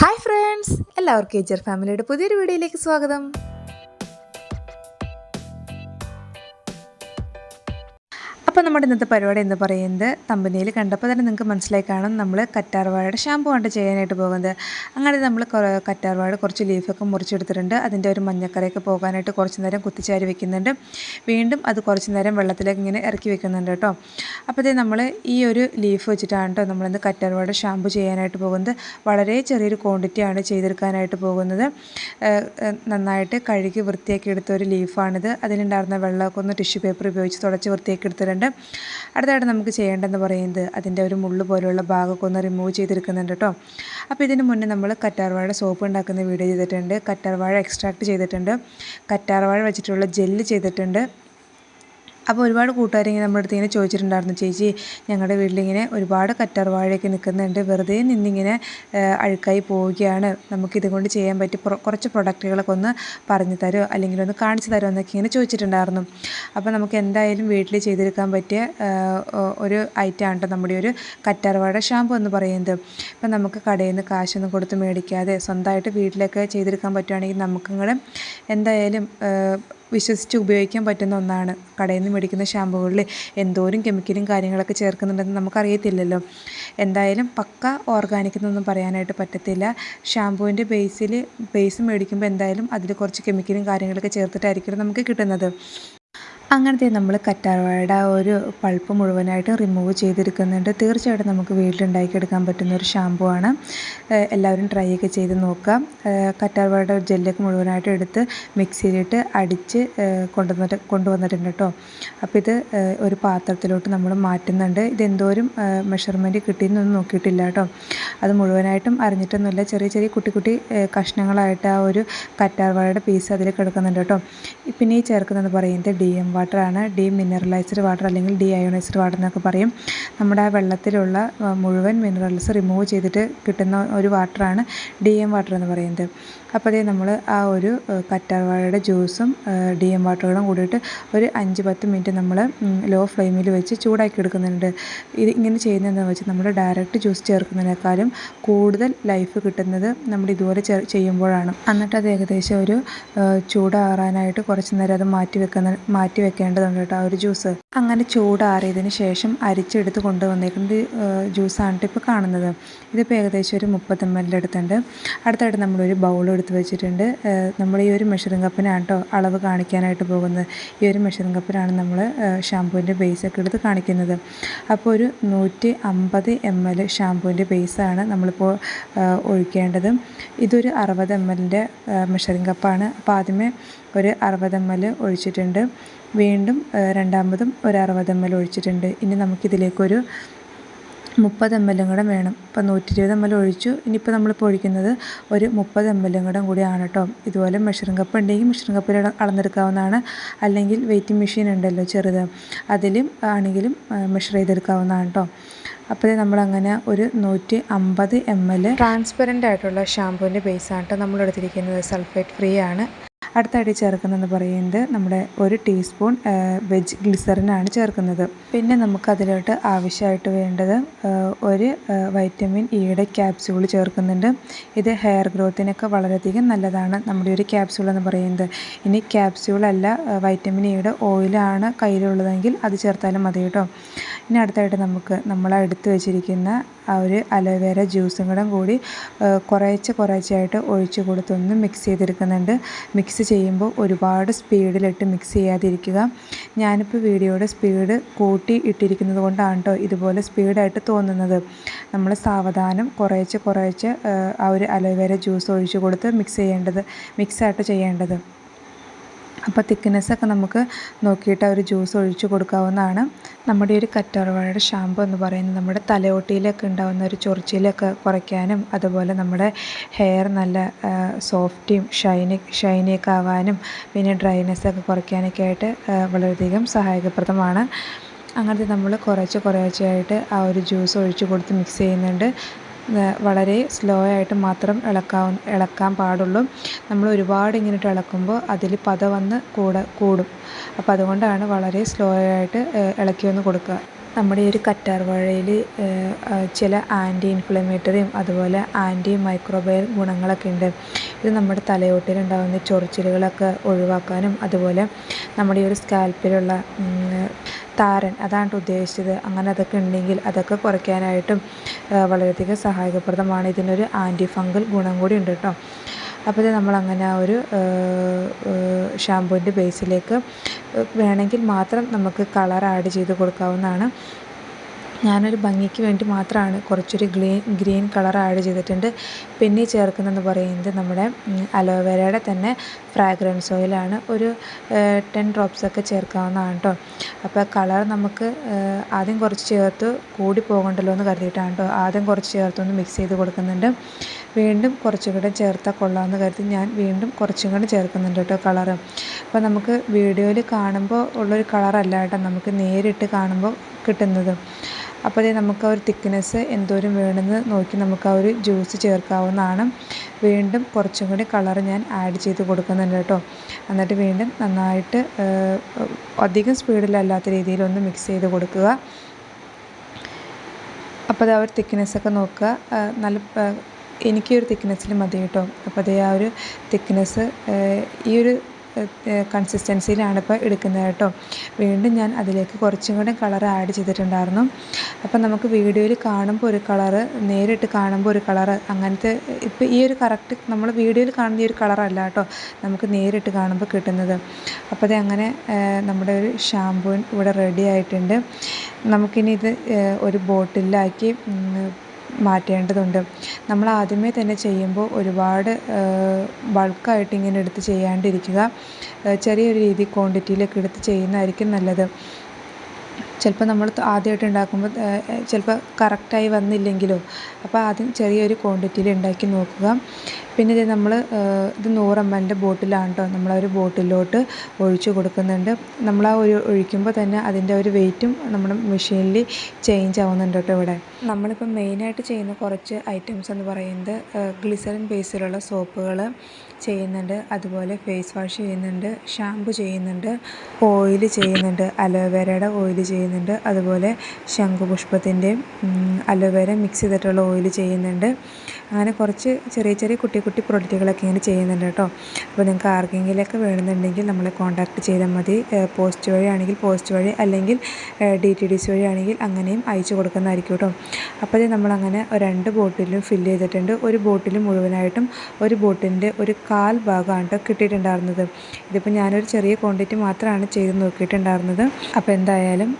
Hi friends എല്ലാവർക്കും ഏജർ ഫാമിലിയുടെ പുതിയൊരു വീഡിയോയിലേക്ക് സ്വാഗതം. നമ്മുടെ ഇന്നത്തെ പരിപാടി എന്ന് പറയുന്നത് തമ്പനിയിൽ കണ്ടപ്പോൾ തന്നെ നിങ്ങൾക്ക് മനസ്സിലായി കാണും നമ്മൾ കറ്റാർവാഴയുടെ ഷാമ്പു ആണ് ചെയ്യാനായിട്ട് പോകുന്നത്. അങ്ങനെ നമ്മൾ കുറ- കറ്റാർവാഴ കുറച്ച് ലീഫൊക്കെ മുറിച്ചെടുത്തിട്ടുണ്ട്. അതിന്റെ ഒരു മഞ്ഞക്കറിയൊക്കെ പോകാനായിട്ട് കുറച്ച് നേരം കുത്തിച്ചാരി വെക്കുന്നുണ്ട്. വീണ്ടും അത് കുറച്ച് നേരം വെള്ളത്തിലേക്ക് ഇങ്ങനെ ഇറക്കി വെക്കുന്നുണ്ട് കേട്ടോ. അപ്പോഴത്തേ നമ്മൾ ഈ ഒരു ലീഫ് വെച്ചിട്ടാണ് കേട്ടോ നമ്മളിന്ന് കറ്റാർവാഴ ഷാമ്പു ചെയ്യാനായിട്ട് പോകുന്നത്. വളരെ ചെറിയൊരു ക്വാണ്ടിറ്റിയാണ് ചെയ്തെടുക്കാനായിട്ട് പോകുന്നത്. നന്നായിട്ട് കഴുകി വൃത്തിയാക്കി എടുത്ത ഒരു ലീഫാണിത് അതിലുണ്ടായിരുന്ന വെള്ളമൊക്കെ ഒന്ന് ടിഷ്യൂ പേപ്പർ ഉപയോഗിച്ച് തുടച്ച് വൃത്തിയാക്കി എടുത്തിട്ടുണ്ട്. അടുത്തായിട്ട് നമുക്ക് ചെയ്യേണ്ടതെന്ന് പറയുന്നത് അതിന്റെ ഒരു മുള്ളു പോലെയുള്ള ഭാഗമൊക്കെ ഒന്ന് റിമൂവ് ചെയ്തെടുക്കുന്നുണ്ട് കേട്ടോ. അപ്പോൾ ഇതിന് മുന്നേ നമ്മൾ കറ്റാർവാഴ സോപ്പ് ഉണ്ടാക്കുന്ന വീഡിയോ ചെയ്തിട്ടുണ്ട്. കറ്റാർവാഴ എക്സ്ട്രാക്ട് ചെയ്തിട്ടുണ്ട്. കറ്റാർവാഴ വെച്ചിട്ടുള്ള ജെല്ല് ചെയ്തിട്ടുണ്ട്. അപ്പോൾ ഒരുപാട് കൂട്ടുകാരിങ്ങനെ നമ്മുടെ അടുത്ത് ഇങ്ങനെ ചോദിച്ചിട്ടുണ്ടായിരുന്നു ചേച്ചി ഞങ്ങളുടെ വീട്ടിലിങ്ങനെ ഒരുപാട് കറ്റാർ വാഴയൊക്കെ നിൽക്കുന്നുണ്ട്. വെറുതെ നിന്നിങ്ങനെ അഴുക്കായി പോവുകയാണ്. നമുക്കിത് കൊണ്ട് ചെയ്യാൻ പറ്റിയ കുറച്ച് പ്രൊഡക്റ്റുകളൊക്കെ ഒന്ന് പറഞ്ഞു തരുമോ അല്ലെങ്കിൽ ഒന്ന് കാണിച്ചു തരുമോ എന്നൊക്കെ ഇങ്ങനെ ചോദിച്ചിട്ടുണ്ടായിരുന്നു. അപ്പോൾ നമുക്ക് എന്തായാലും വീട്ടിൽ ചെയ്തെടുക്കാൻ പറ്റിയ ഒരു ഐറ്റം ഐറ്റമാണ് കേട്ടോ നമ്മുടെ ഒരു കറ്റാർ വാഴ ഷാമ്പു എന്ന് പറയുന്നത്. ഇപ്പം നമുക്ക് കടയിൽ നിന്ന് കാശൊന്നും കൊടുത്ത് മേടിക്കാതെ സ്വന്തമായിട്ട് വീട്ടിലൊക്കെ ചെയ്തെടുക്കാൻ പറ്റുവാണെങ്കിൽ നമുക്കിങ്ങനെ എന്തായാലും വിശ്വസിച്ച് ഉപയോഗിക്കാൻ പറ്റുന്ന ഒന്നാണ്. കടയിൽ നിന്ന് മേടിക്കുന്ന ഷാമ്പുകളിൽ എന്തോരം കെമിക്കലും കാര്യങ്ങളൊക്കെ ചേർക്കുന്നുണ്ടെന്ന് നമുക്കറിയത്തില്ലല്ലോ. എന്തായാലും പക്ക ഓർഗാനിക് എന്നൊന്നും പറയാനായിട്ട് പറ്റത്തില്ല. ഷാമ്പുവിന്റെ ബേസിൽ ബേസ് മേടിക്കുമ്പോൾ എന്തായാലും അതിൽ കുറച്ച് കെമിക്കലും കാര്യങ്ങളൊക്കെ ചേർത്തിട്ടായിരിക്കും നമുക്ക് കിട്ടുന്നത്. അങ്ങനത്തെ നമ്മൾ കറ്റാർവാഴയുടെ ആ ഒരു പൾപ്പ് മുഴുവനായിട്ട് റിമൂവ് ചെയ്തെടുക്കുന്നുണ്ട്. തീർച്ചയായിട്ടും നമുക്ക് വീട്ടിലുണ്ടാക്കിയെടുക്കാൻ പറ്റുന്ന ഒരു ഷാമ്പു ആണ്. എല്ലാവരും ട്രൈ ഒക്കെ ചെയ്ത് നോക്കാം കറ്റാർവാഴയുടെ ജെല്ലൊക്കെ മുഴുവനായിട്ട് എടുത്ത് മിക്സിയിലിട്ട് അടിച്ച് കൊണ്ടുവന്നിട്ട് കൊണ്ടുവന്നിട്ടുണ്ട് കേട്ടോ അപ്പോൾ ഇത് ഒരു പാത്രത്തിലോട്ട് നമ്മൾ മാറ്റുന്നുണ്ട്. ഇത് എന്തോരം മെഷർമെന്റ് കിട്ടിയെന്നൊന്നും നോക്കിയിട്ടില്ല കേട്ടോ അത് മുഴുവനായിട്ടും അറിഞ്ഞിട്ടൊന്നുമില്ല. ചെറിയ ചെറിയ കുട്ടി കുട്ടി കഷ്ണങ്ങളായിട്ട് ആ ഒരു കറ്റാർവാഴയുടെ പീസ് അതിൽ കിടക്കുന്നുണ്ട് കേട്ടോ. പിന്നെ ഈ ചേർക്കുന്നതെന്ന് പറയുന്നത് ഡി എം വാട്ടറാണ് ഡി മിനറലൈസ്ഡ് വാട്ടർ അല്ലെങ്കിൽ ഡി അയോണൈസ്ഡ് വാട്ടർ എന്നൊക്കെ പറയും. നമ്മുടെ ആ വെള്ളത്തിലുള്ള മുഴുവൻ മിനറൽസ് റിമൂവ് ചെയ്തിട്ട് കിട്ടുന്ന ഒരു വാട്ടറാണ് ഡി എം വാട്ടർ എന്ന് പറയുന്നത്. അപ്പോൾ അതേ നമ്മൾ ആ ഒരു കറ്റാർവാഴയുടെ ജ്യൂസും ഡി എം വാട്ടറുകളും കൂടിയിട്ട് ഒരു അഞ്ച് പത്ത് മിനിറ്റ് നമ്മൾ ലോ ഫ്ലെയിമിൽ വെച്ച് ചൂടാക്കി എടുക്കുന്നുണ്ട്. ഇത് ഇങ്ങനെ ചെയ്യുന്നതെന്ന് വെച്ചാൽ നമ്മൾ ഡയറക്റ്റ് ജ്യൂസ് ചേർക്കുന്നതിനേക്കാളും കൂടുതൽ ലൈഫ് കിട്ടുന്നത് നമ്മൾ ഇതുപോലെ ചെയ്യുമ്പോഴാണ്. എന്നിട്ട് അത് ഏകദേശം ഒരു ചൂടാറാനായിട്ട് കുറച്ച് നേരം അത് മാറ്റി വെക്കുന്ന മാറ്റി വെക്കേണ്ടതുണ്ട് കേട്ടോ ആ ഒരു ജ്യൂസ് അങ്ങനെ ചൂടാറിയതിന് ശേഷം അരിച്ചെടുത്ത് കൊണ്ടുവന്നേക്കുന്നത് ജ്യൂസാണ് ഇപ്പോൾ കാണുന്നത്. ഇതിപ്പോൾ ഏകദേശം ഒരു മുപ്പത് എം എൽ എടുത്തുണ്ട് അടുത്തായിട്ട് നമ്മളൊരു ബൗൾ എടുത്ത് വെച്ചിട്ടുണ്ട്. നമ്മൾ ഈ ഒരു മെഷറിംഗ് കപ്പിനാണ് കേട്ടോ അളവ് കാണിക്കാനായിട്ട് പോകുന്നത്. ഈ ഒരു മെഷറിംഗ് കപ്പിനാണ് നമ്മൾ ഷാമ്പൂവിന്റെ ബേസൊക്കെ എടുത്ത് കാണിക്കുന്നത്. അപ്പോൾ ഒരു നൂറ്റി അമ്പത് എം എൽ ഷാമ്പൂവിന്റെ ബേസാണ് നമ്മളിപ്പോൾ ആ, ഒഴിക്കേണ്ടത്. ഇതൊരു അറുപത് എം എല്ലിന്റെ മെഷറിംഗ് കപ്പാണ് അപ്പോൾ ആദ്യമേ ഒരു അറുപത് എം എൽ ഒഴിച്ചിട്ടുണ്ട്. വീണ്ടും രണ്ടാമതും ഒരു അറുപത് എം എൽ ഒഴിച്ചിട്ടുണ്ട്. ഇനി നമുക്കിതിലേക്കൊരു മുപ്പത് എം എല്ലും കൂടെ വേണം. ഇപ്പം നൂറ്റി ഇരുപത് എം എൽ ഒഴിച്ചു. ഇനിയിപ്പോൾ നമ്മളിപ്പോൾ ഒഴിക്കുന്നത് ഒരു മുപ്പത് എം എല്ലും കൂടെ കൂടിയാണ് കേട്ടോ. ഇതുപോലെ മെഷറിംഗ് കപ്പ് ഉണ്ടെങ്കിൽ മെഷറിംഗ് കപ്പിൽ അളന്നെടുക്കാവുന്നതാണ്. അല്ലെങ്കിൽ വെയിറ്റിംഗ് മെഷീൻ ഉണ്ടല്ലോ ചെറുത്. അതിലും ആണെങ്കിലും മെഷർ ചെയ്തെടുക്കാവുന്നതാണ് കേട്ടോ. അപ്പോൾ നമ്മളങ്ങനെ ഒരു നൂറ്റി അമ്പത് എം എൽ ട്രാൻസ്പെറന്റ് ആയിട്ടുള്ള ഷാമ്പൂവിന്റെ ബേസാണ് നമ്മൾ എടുത്തിരിക്കുന്നത് സൾഫേറ്റ് ഫ്രീ ആണ്. അടുത്തായിട്ട് ചേർക്കുന്നതെന്ന് പറയുന്നത് നമ്മുടെ ഒരു ടീസ്പൂൺ വെജ് ഗ്ലിസറിനാണ് ചേർക്കുന്നത്. പിന്നെ നമുക്ക് അതിലോട്ട് ആവശ്യമായിട്ട് വേണ്ടത് ഒരു വൈറ്റമിൻ ഇയുടെ ക്യാപ്സ്യൂൾ ചേർക്കുന്നുണ്ട്. ഇത് ഹെയർ ഗ്രോത്തിനൊക്കെ വളരെയധികം നല്ലതാണ് നമ്മുടെ ഒരു ക്യാപ്സ്യൂൾ എന്ന് പറയുന്നത്. ഇനി ക്യാപ്സ്യൂൾ അല്ല വൈറ്റമിൻ ഇയുടെ ഓയിലാണ് കയ്യിലുള്ളതെങ്കിൽ അത് ചേർത്താലും മതി കേട്ടോ. ഇനി അടുത്തായിട്ട് നമുക്ക് നമ്മൾ എടുത്ത് വെച്ചിരിക്കുന്ന ആ ഒരു അലോവേര ജ്യൂസും കൂടെ കൂടി കുറേശ്ശെ കുറേശ്ശെയായിട്ട് ഒഴിച്ച് കൊടുത്തൊന്ന് മിക്സ് ചെയ്തെടുക്കുന്നുണ്ട്. മിക്സ് ചെയ്യുമ്പോൾ ഒരുപാട് സ്പീഡിലിട്ട് മിക്സ് ചെയ്യാതിരിക്കുക. ഞാനിപ്പോൾ വീഡിയോയുടെ സ്പീഡ് കൂട്ടി ഇട്ടിരിക്കുന്നത് കൊണ്ടാണ് കേട്ടോ ഇതുപോലെ സ്പീഡായിട്ട് തോന്നുന്നത്. നമ്മൾ സാവധാനം കുറേശ്ശെ ആ, ആ ഒരു അലോവേര ജ്യൂസ് ഒഴിച്ച് കൊടുത്ത് മിക്സ് ചെയ്യേണ്ടത് മിക്സായിട്ട് ചെയ്യേണ്ടത്. അപ്പോൾ തിക്നെസ്സൊക്കെ നമുക്ക് നോക്കിയിട്ട് ആ ഒരു ജ്യൂസ് ഒഴിച്ച് കൊടുക്കാവുന്നതാണ്. നമ്മുടെ ഒരു കറ്റാർവാഴയുടെ ഷാമ്പു എന്ന് പറയുന്നത് നമ്മുടെ തലയോട്ടിയിലൊക്കെ ഉണ്ടാകുന്ന ഒരു ചൊറിച്ചിലൊക്കെ കുറയ്ക്കാനും അതുപോലെ നമ്മുടെ ഹെയർ നല്ല സോഫ്റ്റിയും ഷൈനി ഷൈനിയൊക്കെ ആവാനും പിന്നെ ഡ്രൈനെസ്സൊക്കെ കുറയ്ക്കാനൊക്കെ ആയിട്ട് വളരെയധികം സഹായകപ്രദമാണ്. അങ്ങനത്തെ നമ്മൾ കുറേശ്ശെ കുറേശ്ശെയായിട്ട് ആ ഒരു ജ്യൂസ് ഒഴിച്ച് കൊടുത്ത് മിക്സ് ചെയ്യുന്നുണ്ട്. വളരെ സ്ലോ ആയിട്ട് മാത്രം ഇളക്കാവ ഇളക്കാൻ പാടുള്ളൂ. നമ്മൾ ഒരുപാട് ഇങ്ങനെയിട്ട് ഇളക്കുമ്പോൾ അതിൽ പത വന്ന് കൂടെ കൂടും. അപ്പോൾ അതുകൊണ്ടാണ് വളരെ സ്ലോ ആയിട്ട് ഇളക്കി ഒന്ന് കൊടുക്കുക. നമ്മുടെ ഈ ഒരു കറ്റാർ വാഴയിൽ ചില ആന്റി ഇൻഫ്ലമേറ്ററിയും അതുപോലെ ആന്റി മൈക്രോബയൽ ഗുണങ്ങളൊക്കെ ഉണ്ട്. ഇത് നമ്മുടെ തലയോട്ടിലുണ്ടാകുന്ന ചൊറിച്ചിലുകളൊക്കെ ഒഴിവാക്കാനും അതുപോലെ നമ്മുടെ ഈ ഒരു സ്കാൽപ്പിലുള്ള താരൻ അതാണ് ഉദ്ദേശിച്ചത്. അങ്ങനെ അതൊക്കെ ഉണ്ടെങ്കിൽ അതൊക്കെ കുറയ്ക്കാനായിട്ടും വളരെയധികം സഹായകപ്രദമാണ്. ഇതിനൊരു ആന്റി ഫംഗൽ ഗുണം കൂടി ഉണ്ട് കേട്ടോ. അപ്പോൾ ഇത് നമ്മളങ്ങനെ ആ ഒരു ഷാമ്പൂവിന്റെ ബേസിലേക്ക് വേണമെങ്കിൽ മാത്രം നമുക്ക് കളർ ആഡ് ചെയ്ത് കൊടുക്കാവുന്നതാണ്. ഞാനൊരു ഭംഗിക്ക് വേണ്ടി മാത്രമാണ് കുറച്ചൊരു ഗ്രീൻ ഗ്രീൻ കളർ ആഡ് ചെയ്തിട്ടുണ്ട്. പിന്നെ ചേർക്കുന്നതെന്ന് പറയുന്നത് നമ്മുടെ അലോവേരയുടെ തന്നെ ഫ്രാഗ്രൻസ് ഓയിലാണ്. ഒരു ടെൻ ഡ്രോപ്സൊക്കെ ചേർക്കാവുന്നതാണ് കേട്ടോ അപ്പോൾ കളർ നമുക്ക് ആദ്യം കുറച്ച് ചേർത്ത് കൂടി പോകണ്ടല്ലോ എന്ന് കരുതിയിട്ടാണ് കേട്ടോ ആദ്യം കുറച്ച് ചേർത്തൊന്ന് മിക്സ് ചെയ്ത് കൊടുക്കുന്നുണ്ട്. വീണ്ടും കുറച്ചും കൂടെ ചേർത്താൽ കൊള്ളാമെന്ന് കരുതി ഞാൻ വീണ്ടും കുറച്ചും കൂടെ ചേർക്കുന്നുണ്ട് കേട്ടോ കളറ്. അപ്പോൾ നമുക്ക് വീഡിയോയിൽ കാണുമ്പോൾ ഉള്ളൊരു കളറല്ല കേട്ടോ നമുക്ക് നേരിട്ട് കാണുമ്പോൾ കിട്ടുന്നത്. അപ്പോൾ അതേ നമുക്ക് ആ ഒരു തിക്നെസ് എന്തോരം വേണമെന്ന് നോക്കി നമുക്ക് ആ ഒരു ജ്യൂസ് ചേർക്കാവുന്നതാണ്. വീണ്ടും കുറച്ചും കൂടി കളർ ഞാൻ ആഡ് ചെയ്ത് കൊടുക്കുന്നുണ്ട് കേട്ടോ. എന്നിട്ട് വീണ്ടും നന്നായിട്ട് അധികം സ്പീഡിലല്ലാത്ത രീതിയിലൊന്ന് മിക്സ് ചെയ്ത് കൊടുക്കുക. അപ്പോൾ ആ ഒരു തിക്നെസ്സൊക്കെ നോക്കുക. നല്ല എനിക്ക് ഒരു തിക്നെസ്സിൽ മതി കേട്ടോ. അപ്പോൾ അതേ ആ ഒരു തിക്നെസ് ഈ ഒരു കൺസിസ്റ്റൻസിയിലാണ് ഇപ്പോൾ എടുക്കുന്നത് കേട്ടോ. വീണ്ടും ഞാൻ അതിലേക്ക് കുറച്ചും കൂടെ കളർ ആഡ് ചെയ്തിട്ടുണ്ടായിരുന്നു. അപ്പം നമുക്ക് വീഡിയോയിൽ കാണുമ്പോൾ ഒരു കളറ് നേരിട്ട് കാണുമ്പോൾ ഒരു കളറ് അങ്ങനത്തെ ഇപ്പോൾ ഈ ഒരു കറക്റ്റ് നമ്മൾ വീഡിയോയിൽ കാണുന്ന ഈ ഒരു കളറല്ല കേട്ടോ നമുക്ക് നേരിട്ട് കാണുമ്പോൾ കിട്ടുന്നത്. അപ്പോൾ അത് അങ്ങനെ നമ്മുടെ ഒരു ഷാമ്പൂ ഇവിടെ റെഡി ആയിട്ടുണ്ട്. നമുക്കിനി ഇത് ഒരു ബോട്ടിലാക്കി മാറ്റേണ്ടതുണ്ട്. നമ്മൾ ആദ്യമേ തന്നെ ചെയ്യുമ്പോൾ ഒരുപാട് ബൾക്കായിട്ട് ഇങ്ങനെ എടുത്ത് ചെയ്യാണ്ടിരിക്കുക. ചെറിയൊരു രീതി ക്വാണ്ടിറ്റിയിലൊക്കെ എടുത്ത് ചെയ്യുന്നതായിരിക്കും നല്ലത്. ചിലപ്പോൾ നമ്മൾ ആദ്യമായിട്ട് ഉണ്ടാക്കുമ്പോൾ ചിലപ്പോൾ കറക്റ്റായി വന്നില്ലെങ്കിലോ അപ്പോൾ ആദ്യം ചെറിയൊരു ക്വാണ്ടിറ്റിയിൽ ഉണ്ടാക്കി നോക്കുക. പിന്നെ ഇത് നമ്മൾ ഇത് നൂറ് എം എല്ലിന്റെ ബോട്ടിലാണ് കേട്ടോ ഒരു ബോട്ടിലോട്ട് ഒഴിച്ചു കൊടുക്കുന്നുണ്ട്. നമ്മൾ ആ ഒരു ഒഴിക്കുമ്പോൾ തന്നെ അതിന്റെ ഒരു വെയിറ്റും നമ്മുടെ മെഷീനിൽ ചേഞ്ച് ആവുന്നുണ്ട് കേട്ടോ ഇവിടെ. നമ്മളിപ്പോൾ മെയിനായിട്ട് ചെയ്യുന്ന കുറച്ച് ഐറ്റംസ് എന്ന് പറയുന്നത് ഗ്ലിസറിൻ ബേസിലുള്ള സോപ്പുകൾ ചെയ്യുന്നുണ്ട്. അതുപോലെ ഫേസ് വാഷ് ചെയ്യുന്നുണ്ട് ഷാമ്പു ചെയ്യുന്നുണ്ട് ഓയിൽ ചെയ്യുന്നുണ്ട് അലോവേരയുടെ ഓയിൽ ചെയ്യുന്നുണ്ട്. അതുപോലെ ശംഖുപുഷ്പത്തിന്റെയും അലോവേര മിക്സ് ചെയ്തിട്ടുള്ള ഓയിൽ ചെയ്യുന്നുണ്ട്. അങ്ങനെ കുറച്ച് ചെറിയ ചെറിയ കുട്ടി കുട്ടി പ്രൊഡക്റ്റുകളൊക്കെ ഇങ്ങനെ ചെയ്യുന്നുണ്ട് കേട്ടോ. അപ്പോൾ നിങ്ങൾക്ക് ആർക്കെങ്കിലുമൊക്കെ വേണമെന്നുണ്ടെങ്കിൽ നമ്മളെ കോൺടാക്ട് ചെയ്താൽ മതി. പോസ്റ്റ് വഴി ആണെങ്കിൽ പോസ്റ്റ് വഴി അല്ലെങ്കിൽ ഡി ടി ഡി സി വഴിയാണെങ്കിൽ അങ്ങനെയും അയച്ചു കൊടുക്കുന്നതായിരിക്കും കേട്ടോ. അപ്പോൾ നമ്മളങ്ങനെ രണ്ട് ബോട്ടിലും ഫില്ല് ചെയ്തിട്ടുണ്ട്. ഒരു ബോട്ടിൽ മുഴുവനായിട്ടും ഒരു ബോട്ടിന്റെ ഒരു കാൽ ഭാഗമാണ് കേട്ടോ കിട്ടിയിട്ടുണ്ടായിരുന്നത്. ഇതിപ്പോൾ ഞാനൊരു ചെറിയ ക്വാണ്ടിറ്റി മാത്രമാണ് ചെയ്ത് നോക്കിയിട്ടുണ്ടായിരുന്നത്. അപ്പോൾ എന്തായാലും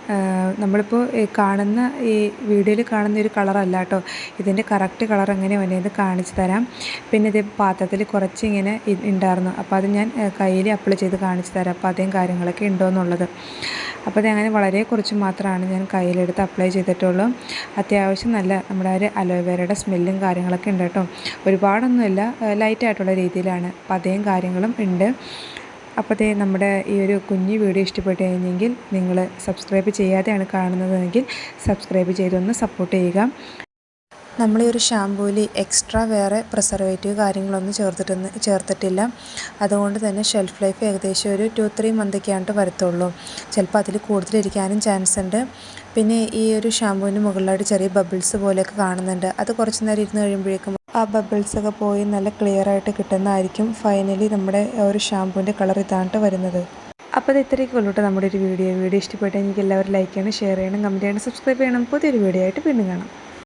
നമ്മളിപ്പോൾ കാണുന്ന ഈ വീഡിയോയിൽ കാണുന്ന ഒരു കളറല്ല കേട്ടോ. ഇതിന്റെ കറക്റ്റ് കളർ എങ്ങനെ വന്നത് കാണിച്ചു തരാം. പിന്നെ ഇത് പാത്രത്തിൽ കുറച്ച് ഇങ്ങനെ ഉണ്ടായിരുന്നു അപ്പോൾ അത് ഞാൻ കയ്യിൽ അപ്ലൈ ചെയ്ത് കാണിച്ചു തരാം. അപ്പോൾ അതേം കാര്യങ്ങളൊക്കെ ഉണ്ടോ എന്നുള്ളത് അപ്പോൾ അതങ്ങനെ വളരെ കുറച്ച് മാത്രമാണ് ഞാൻ കയ്യിലെടുത്ത് അപ്ലൈ ചെയ്തിട്ടുള്ളൂ. അത്യാവശ്യം നല്ല നമ്മുടെ ഒരു അലോവേരയുടെ സ്മെല്ലും കാര്യങ്ങളൊക്കെ ഉണ്ട് കേട്ടോ. ഒരുപാടൊന്നുമില്ല ലൈറ്റായിട്ടുള്ള രീതിയിലാണ്. അപ്പോൾ അതേം കാര്യങ്ങളും ഉണ്ട് അപ്പോഴത്തെ നമ്മുടെ ഈ ഒരു കുഞ്ഞു വീഡിയോ ഇഷ്ടപ്പെട്ട് കഴിഞ്ഞെങ്കിൽ നിങ്ങൾ സബ്സ്ക്രൈബ് ചെയ്യാതെയാണ് കാണുന്നതെങ്കിൽ സബ്സ്ക്രൈബ് ചെയ്തൊന്ന് സപ്പോർട്ട് ചെയ്യുക. നമ്മൾ ഈ ഒരു ഷാംപൂയിൽ എക്സ്ട്രാ വേറെ പ്രിസർവേറ്റീവ് കാര്യങ്ങളൊന്നും ചേർത്തിട്ടൊന്നും ചേർത്തിട്ടില്ല. അതുകൊണ്ട് തന്നെ ഷെൽഫ് ലൈഫ് ഏകദേശം ഒരു ടു ത്രീ മന്തൊക്കെയാണ് വരത്തുള്ളൂ. ചിലപ്പോൾ അതിൽ കൂടുതലിരിക്കാനും ചാൻസ് ഉണ്ട്. പിന്നെ ഈ ഒരു ഷാംപൂവിന് മുകളിലായിട്ട് ചെറിയ ബബിൾസ് പോലെയൊക്കെ കാണുന്നുണ്ട്. അത് കുറച്ച് നേരം ഇരുന്ന് കഴിയുമ്പോഴേക്കും ആ ബബിൾസൊക്കെ പോയി നല്ല ക്ലിയർ ആയിട്ട് കിട്ടുന്നതായിരിക്കും ഫൈനലി നമ്മുടെ ഒരു ഷാംപൂവിന്റെ കളർ ഇതാണ് വരുന്നത്. അപ്പോൾ അത് ഇത്രയൊക്കെ ഉള്ളൂ നമ്മുടെ ഒരു വീഡിയോ വീഡിയോ ഇഷ്ടപ്പെട്ടെങ്കിൽ എല്ലാവരും ലൈക്ക് ചെയ്യണം ഷെയർ ചെയ്യണം കമന്റ് ചെയ്യണം സബ്സ്ക്രൈബ് ചെയ്യണം. പുതിയൊരു വീഡിയോ ആയിട്ട് വീണ്ടും കാണാം.